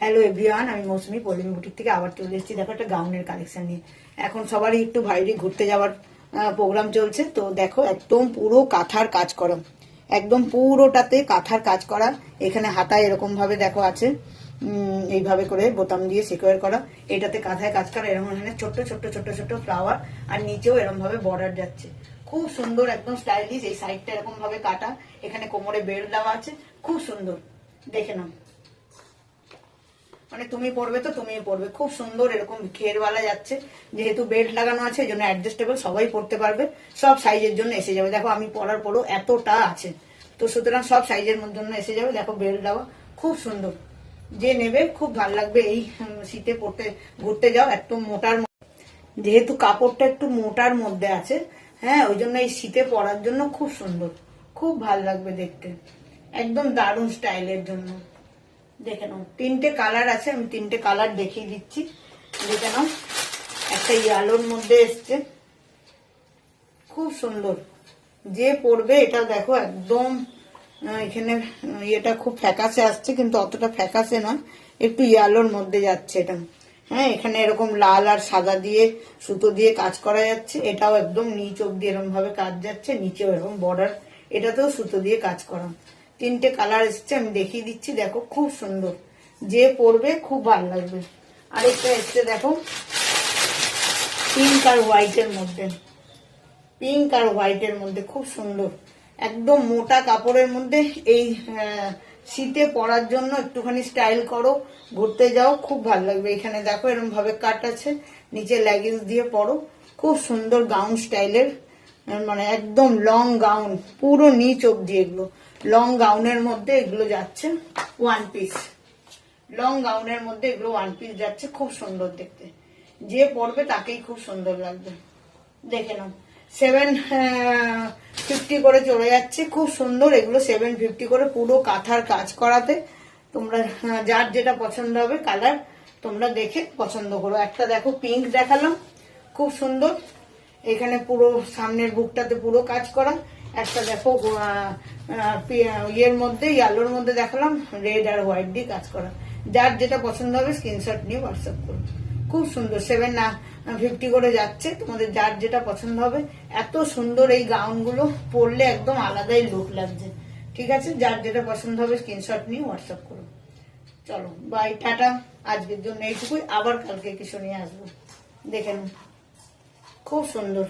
Hello everyone আমি মৌসুমি পল্লিমি boutique থেকে আবার চলে এসেছি। দেখো একটা গাউনের কালেকশন নিয়ে। এখন সবারই একটু বাইরে ঘুরতে যাওয়ার প্রোগ্রাম চলছে। তো দেখো, একদম পুরো কাঁথার কাজ করো। একদম পুরোটাতে কাঁথার কাজ করা। এখানে হাতায় এরকম ভাবে দেখো আছে। এইভাবে করে বোতাম দিয়ে সিকোয়ার করা। এটাতে কাঁথায় কাজ করা। এরকম এখানে ছোট্ট ছোট্ট ছোট্ট ছোট্ট ফ্লাওয়ার আর নিচেও এরকম ভাবে বর্ডার যাচ্ছে। খুব সুন্দর, একদম স্টাইলিশ এই সাইডটা এরকম ভাবে কাটা। এখানে কোমরে বেল্ট দেওয়া আছে। খুব সুন্দর। দেখে নাও। মানে তুমি পড়বে তো তুমি পড়বে। খুব সুন্দর এরকম ঘেরওয়ালা যাচ্ছে। যেহেতু বেল্ট লাগানো আছে এই জন্য অ্যাডজাস্টেবল সবাই পড়তে পারবে। সব সাইজের জন্য এসে যাবে। দেখো, আমি পরার পরও এতটা আছে। তো সুতরাং সব সাইজের জন্য এসে যাবে। দেখো বেল্ট দেওয়া খুব সুন্দর। যে নেবে, খুব ভালো লাগবে এই শীতে পড়তে, ঘুরতে যাও। একটু মোটার যেহেতু কাপড়টা একটু মোটার মধ্যে আছে হ্যাঁ ওই জন্য এই শীতে পরার জন্য খুব সুন্দর। খুব ভালো লাগবে দেখতে। একদম দারুণ স্টাইলের জন্য। দেখে নাও। তিনটে কালার আছে, আমি তিনটে কালার দেখিয়ে দিচ্ছি। দেখে নাও, একটা ইয়ালোর মধ্যে এসছে। খুব সুন্দর। যে পরবে, এটা দেখো একদম এখানে ইয়েটা খুব ফ্যাকাসে আসছে, কিন্তু অতটা ফ্যাকাসে না একটু ইয়ালোর মধ্যে যাচ্ছে এটা। হ্যাঁ এখানে এরকম লাল আর সাদা দিয়ে, সুতো দিয়ে কাজ করা যাচ্ছে। এটাও একদম নিচ অব্দি এরকম ভাবে কাজ যাচ্ছে, নিচেও এরকম বর্ডার এটাতেও সুতো দিয়ে কাজ করা। তিনটে কালার এসছে, আমি দেখিয়ে দিচ্ছি, দেখো, খুব সুন্দর। যে পরবে খুব ভালো লাগবে। আরেকটা এসছে, দেখো পিঙ্ক আর হোয়াইটের মধ্যে। পিঙ্ক আর হোয়াইটের মধ্যে, খুব সুন্দর। একদম মোটা কাপড়ের মধ্যে এই শীতে পরার জন্য একটুখানি স্টাইল করো, ঘুরতে যাও, খুব ভালো লাগবে। এখানে দেখো এরকম ভাবে কাট আছে, নিচে লেগিংস দিয়ে পরো। খুব সুন্দর গাউন স্টাইলের মানে একদম লং গাউন পুরো নিচ অব্দি এগুলো। লং গাউনের মধ্যে এগুলো যাচ্ছে ওয়ান পিস লং গাউনের মধ্যে এগুলো ওয়ান পিস যাচ্ছে, খুব সুন্দর দেখতে। যে পরবে তাকেই খুব সুন্দর লাগবে। দেখে নাও। সেভেন ফিফটি করে চলে যাচ্ছে, খুব সুন্দর। এগুলো সেভেন ফিফটি করে পুরো কাঁথার কাজ করাতে। তোমরা যার যেটা পছন্দ হবে কালার তোমরা দেখে পছন্দ করো। একটা দেখো পিঙ্ক দেখালাম, খুব সুন্দর। এখানে পুরো সামনের বুকটাতে পুরো কাজ করা। একটা দেখো ইয়ের মধ্যে ইয়ালোর মধ্যে দেখালাম রেড আর হোয়াইট দিয়ে কাজ করা। যার যেটা পছন্দ হবে স্ক্রিনশট নিয়ে হোয়াটসঅ্যাপ করুন খুব সুন্দর সেভেন না ফিফটি করে যাচ্ছে। তোমাদের যার যেটা পছন্দ হবে, এত সুন্দর এই গাউনগুলো পরলে একদম আলাদাই লুক লাগছে। ঠিক আছে? যার যেটা পছন্দ হবে স্ক্রিনশট নিয়ে হোয়াটসঅ্যাপ করুন চলো বাই টাটা। আজকের জন্য এইটুকুই। আবার কালকে কিছু নিয়ে আসব। দেখে খুব সুন্দর।